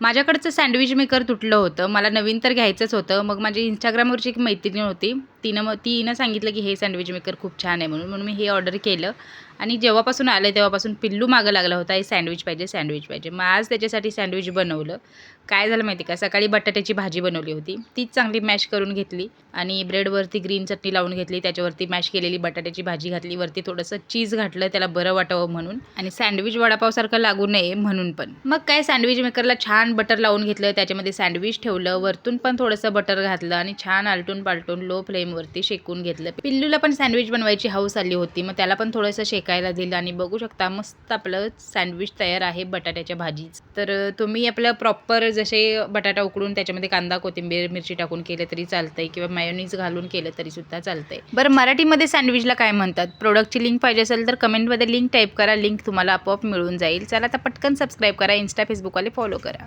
माझ्याकडचं sandwich maker तुटलं होतं. मला नवीन तर घ्यायचंच होतं. मग माझी इंस्टाग्रामवरची एक मैत्रीण होती. तिनं मग तिनं सांगितलं की हे सँडविच मेकर खूप छान आहे म्हणून म्हणून मी हे ऑर्डर केलं. आणि जेव्हापासून आलं तेव्हापासून पिल्लू मागं लागला होता हे सँडविच पाहिजे सँडविच पाहिजे. मग आज त्याच्यासाठी सँडविच बनवलं. काय झालं माहिती का? सकाळी बटाट्याची भाजी बनवली होती. तीच चांगली मॅश करून घेतली आणि ब्रेडवरती ग्रीन चटणी लावून घेतली. त्याच्यावरती मॅश केलेली बटाट्याची भाजी घातली. वरती थोडंसं चीज घातलं त्याला बरं वाटावं म्हणून. आणि सँडविच वडापावसारखं लागू नये म्हणून पण. मग काय सँडविच मेकरला छान बटर लावून घेतलं. त्याच्यामध्ये सँडविच ठेवलं. वरतून पण थोडंसं बटर घातलं आणि छान आलटून पालटून लो फ्लेम फ्लेमवरती शेकून घेतलं. पिल्लूला पण सँडविच बनवायची हौस आली होती. मग त्याला पण थोडंसं शेकायला दिलं आणि बघू शकता मस्त आपलं सँडविच तयार आहे बटाट्याच्या भाजीच. तर तुम्ही आपलं प्रॉपर जसे बटाटा उकडून त्याच्यामध्ये कांदा कोथिंबीर मिरची टाकून केलं तरी चालतंय किंवा मायोनीज घालून केलं तरी सुद्धा चालतंय. बरं मराठीमध्ये सँडविचला काय म्हणतात? प्रोडक्टची लिंक पाहिजे असेल तर कमेंटमध्ये लिंक टाईप करा. लिंक तुम्हाला आपोआप मिळून जाईल. चला आता पटकन सबस्क्राईब करा. इन्स्टा फेसबुकवाले फॉलो करा.